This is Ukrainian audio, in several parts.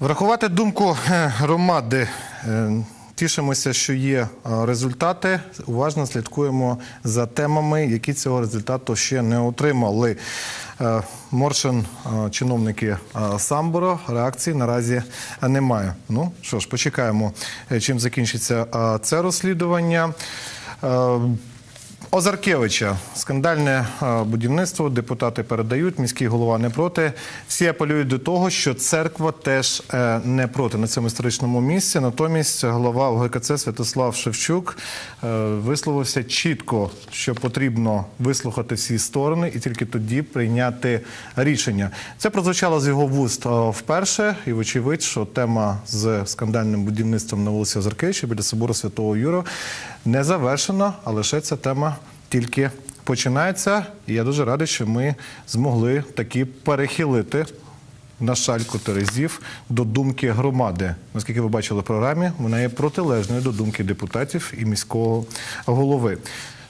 Врахувати думку е, громади. е, Тішимося, що є е, результати. Уважно слідкуємо за темами, які цього результату ще не отримали. Моршин, чиновники Самборо, реакції наразі немає. Ну що ж, почекаємо, чим закінчиться це розслідування. Озаркевича скандальне е, будівництво. Депутати передають. Міський голова не проти. Всі апелюють до того, що церква теж е, не проти на цьому історичному місці. Натомість голова ОГКЦ Святослав Шевчук е, висловився чітко, що потрібно вислухати всі сторони і тільки тоді прийняти рішення. Це прозвучало з його вуст вперше, і вочевидь, що тема з скандальним будівництвом на вулиці Озаркевича біля собору Святого Юра не завершена, а лише ця тема тільки починається. І я дуже радий, що ми змогли таки перехилити на шальку терезів до думки громади. Наскільки ви бачили в програмі, вона є протилежною до думки депутатів і міського голови.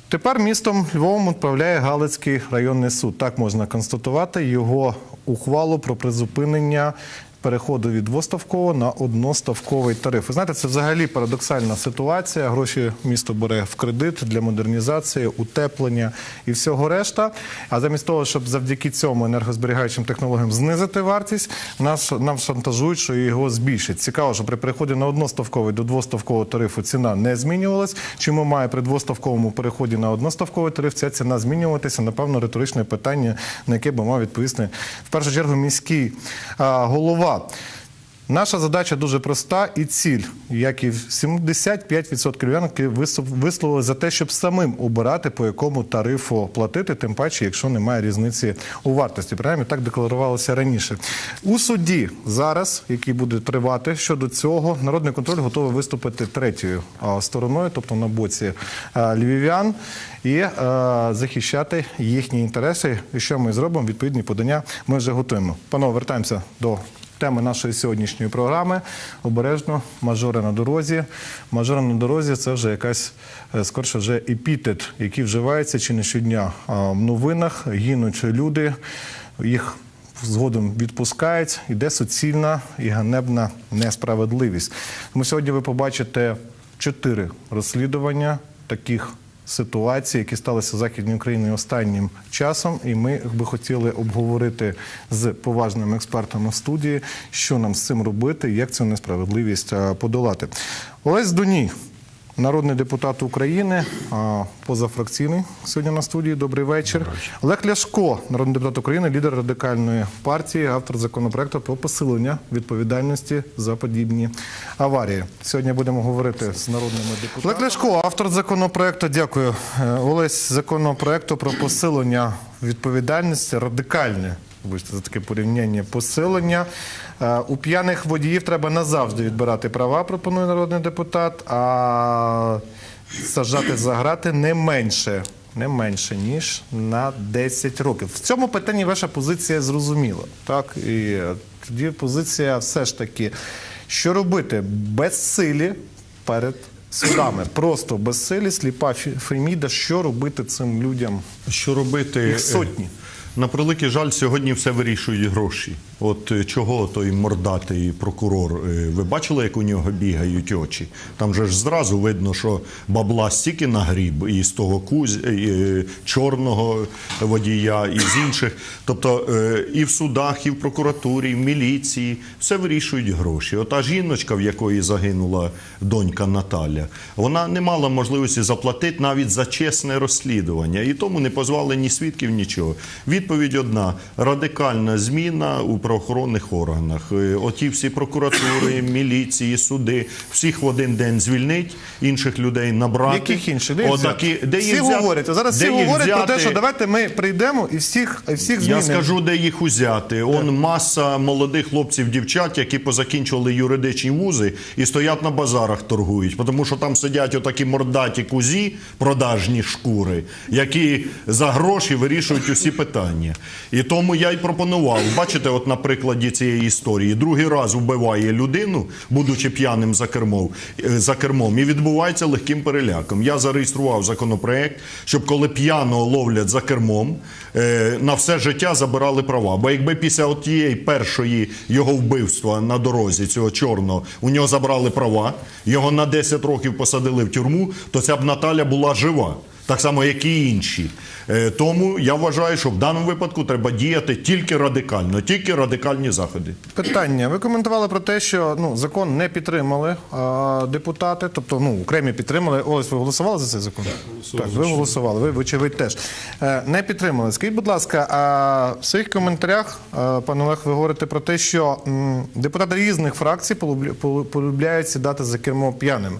Тепер містом Львовом управляє Галицький районний суд. Так можна констатувати його ухвалу про призупинення переходу від двоставкового на одноставковий тариф. Ви знаєте, це взагалі парадоксальна ситуація. Гроші місто бере в кредит для модернізації, утеплення і всього решта. А замість того, щоб завдяки цьому енергозберігаючим технологіям знизити вартість, нас нам шантажують, що його збільшить. Цікаво, що при переході на одноставковий до двоставкового тарифу ціна не змінювалась. Чому має при двоставковому переході на одноставковий тариф ця ціна змінюватися? Напевно, риторичне питання, на яке би мав відповісти в першу чергу міський а, голова. Наша задача дуже проста і ціль, як і 75% львів'ян висловили за те, щоб самим обирати, по якому тарифу платити, тим паче, якщо немає різниці у вартості. Принаймні так декларувалося раніше. У суді зараз, який буде тривати щодо цього, народний контроль готовий виступити третьою стороною, тобто на боці львів'ян, і захищати їхні інтереси. І що ми зробимо? Відповідні подання ми вже готуємо. Панове, вертаємося до Теми нашої сьогоднішньої програми обережно мажори на дорозі. Мажори на дорозі це вже якась е, скорше вже епітет, який вживається чи не щодня в новинах. Гинуть люди, їх згодом відпускають. Іде суцільна і ганебна несправедливість. Тому сьогодні ви побачите чотири розслідування таких ситуації, які сталися в Західній Україні останнім часом, і ми би хотіли обговорити з поважними експертами студії, що нам з цим робити, як цю несправедливість подолати. Олесь Дуній, народний депутат України, позафракційний сьогодні на студії. Добрий вечір. Олег Ляшко, народний депутат України, лідер радикальної партії, автор законопроекту про посилення відповідальності за подібні аварії. Сьогодні будемо говорити з народними депутатами. Олег Ляшко, автор законопроекту. Дякую. Е, Олесь законопроекту про посилення відповідальності радикальне. Вибачте за таке порівняння посилення. Е, У п'яних водіїв треба назавжди відбирати права, пропонує народний депутат, а саджати за грати не менше. Не менше ніж на 10 років. В цьому питанні ваша позиція зрозуміла. Так і е, тоді позиція все ж таки, що робити безсилі перед судами. Просто безсилі, сліпа фі- Феміда. Що робити цим людям? Що робити? Їх сотні. На превеликий жаль, сьогодні все вирішують гроші. От е, чого той мордатий прокурор? е, Ви бачили, як у нього бігають очі? Там же ж зразу видно, що бабла стільки нагріб і з того куз е, е, чорного водія, і з інших. Тобто і в судах, і в прокуратурі, і в міліції все вирішують гроші. Ота жіночка, в якої загинула донька Наталя, вона не мала можливості заплатити навіть за чесне розслідування, і тому не позвали ні свідків, нічого. Відповідь одна: радикальна зміна у правоохоронних органах. Е, Оті всі прокуратури, міліції, суди, всіх в один день звільнить, інших людей набрати. Яких інших? Де їх Отакі- взяти? де всі взяти? говорять. Зараз Де всі говорять про те, що давайте ми прийдемо і всіх, всіх Я змінимо. скажу, де їх узяти. Он маса молодих хлопців, дівчат, які позакінчували юридичні вузи і стоять на базарах торгують, тому що там сидять отакі мордаті кузі, продажні шкури, які за гроші вирішують усі питання. І тому я й пропонував. Бачите, от на прикладі цієї історії, другий раз вбиває людину, будучи п'яним за кермом, е, за кермом, і відбувається легким переляком. Я зареєстрував законопроект, щоб коли п'яного ловлять за кермом, е, на все життя забирали права. Бо якби після тієї першої його вбивства на дорозі, цього чорного, у нього забрали права, його на 10 років посадили в тюрму, то ця б Наталя була жива. Так само, як і інші. Е, Тому я вважаю, що в даному випадку треба діяти тільки радикально, тільки радикальні заходи. Питання. Ви коментували про те, що ну, закон не підтримали а, депутати, тобто ну, окремі підтримали. Олесь, ви голосували за цей закон? Так, ви голосували, ви, вочевидь, теж. Е, не підтримали. Скажіть, будь ласка, а в своїх коментарях, е, пане Олег, ви говорите про те, що депутати різних фракцій полюбля- полю- полюбляють сідати за кермо п'яним.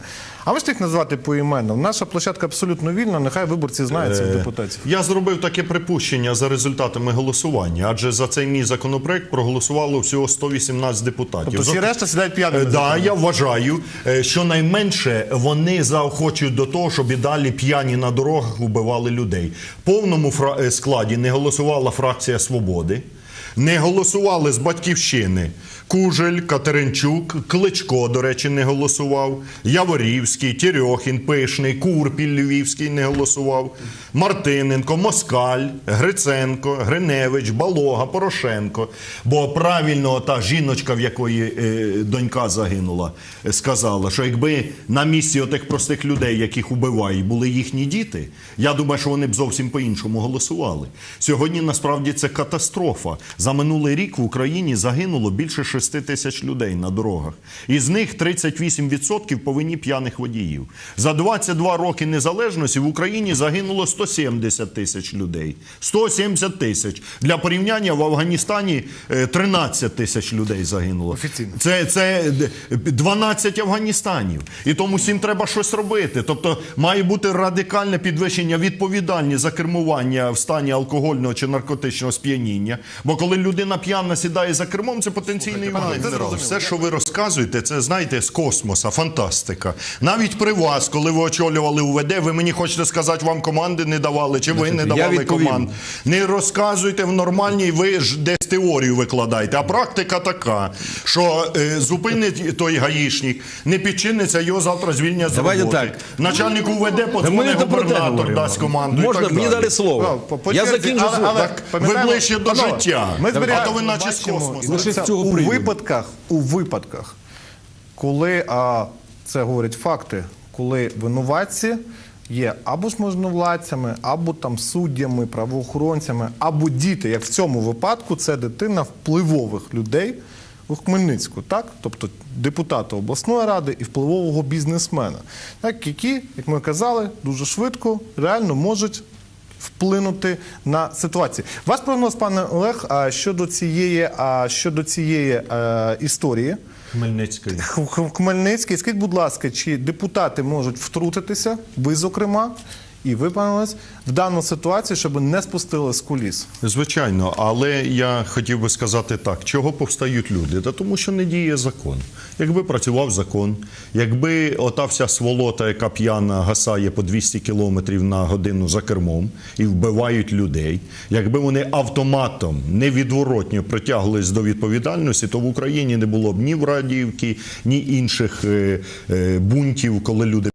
А ви ж їх назвати поіменно? Наша площадка абсолютно вільна, нехай виборці знають цих депутатів. Я зробив таке припущення за результатами голосування, адже за цей мій законопроект проголосувало всього 118 депутатів. Тобто всі решта сідають п'яними. Е, за Да, я вважаю, е, що найменше вони заохочують до того, щоб і далі п'яні на дорогах убивали людей. В повному е, складі не голосувала фракція Свободи, не голосували з батьківщини. Кужель, Катеринчук, Кличко, до речі, не голосував. Яворівський, Тєрьохін, Пишний, Курпіль Львівський не голосував. Мартиненко, Москаль, Гриценко, Гриневич, Балога, Порошенко. Бо правильно та жіночка, в якої е, донька загинула, сказала, що якби на місці отих простих людей, яких убивають, були їхні діти, я думаю, що вони б зовсім по-іншому голосували. Сьогодні насправді це катастрофа. За минулий рік в Україні загинуло більше 6 тисяч людей на дорогах. Із них 38% по вині п'яних водіїв. За 22 роки незалежності в Україні загинуло 170 тисяч людей. 170 тисяч. Для порівняння в Афганістані е, 13 тисяч людей загинуло. Офіційно. Це, це 12 Афганістанів. І тому всім треба щось робити. Тобто має бути радикальне підвищення відповідальність за кермування в стані алкогольного чи наркотичного сп'яніння. Бо коли людина п'яна сідає за кермом, це потенційний це. Все, що ви розказуєте, це знаєте з космоса, фантастика. Навіть при вас, коли ви очолювали УВД, ви мені хочете сказати, вам команди не давали, чи ви не давали команд. Не розказуйте в нормальній, ви ж десь теорію викладаєте. А практика така, що е, зупинить той гаїшник, не підчиниться, його завтра звільнять з Давайте роботи. так. Начальник УВД Та ми подзвонить не про те губернатор, говоримо. дасть команду. Можна так мені далі. дали слово. Ну, по Я черзі, закінчу але- слово. але Так, пам'ятаємо- ви ближче до Панове, життя. Ми А зберігаємо, то ви наче з бачимо, космосу. це з цього у прийдемо. випадках, у випадках, коли а, це говорять факти, коли винуватці є або ж можновладцями, або там суддями, правоохоронцями, або діти, як в цьому випадку, це дитина впливових людей у Хмельницьку, так? Тобто депутата обласної ради і впливового бізнесмена, так, які, як ми казали, дуже швидко реально можуть вплинути на ситуацію. Ваш прогноз, пане Олег, щодо цієї, щодо цієї е, історії Хмельницький. Хмельницький, скажіть, будь ласка, чи депутати можуть втрутитися, ви, зокрема, і ви, в дану ситуацію, щоб не спустили з куліс? Звичайно, але я хотів би сказати так: чого повстають люди? Та тому, що не діє закон. Якби працював закон, якби ота вся сволота, яка п'яна гасає по 200 кілометрів на годину за кермом і вбивають людей, якби вони автоматом невідворотньо притягнулись до відповідальності, то в Україні не було б ні в Врадіївки, ні інших е, е, бунтів, коли люди.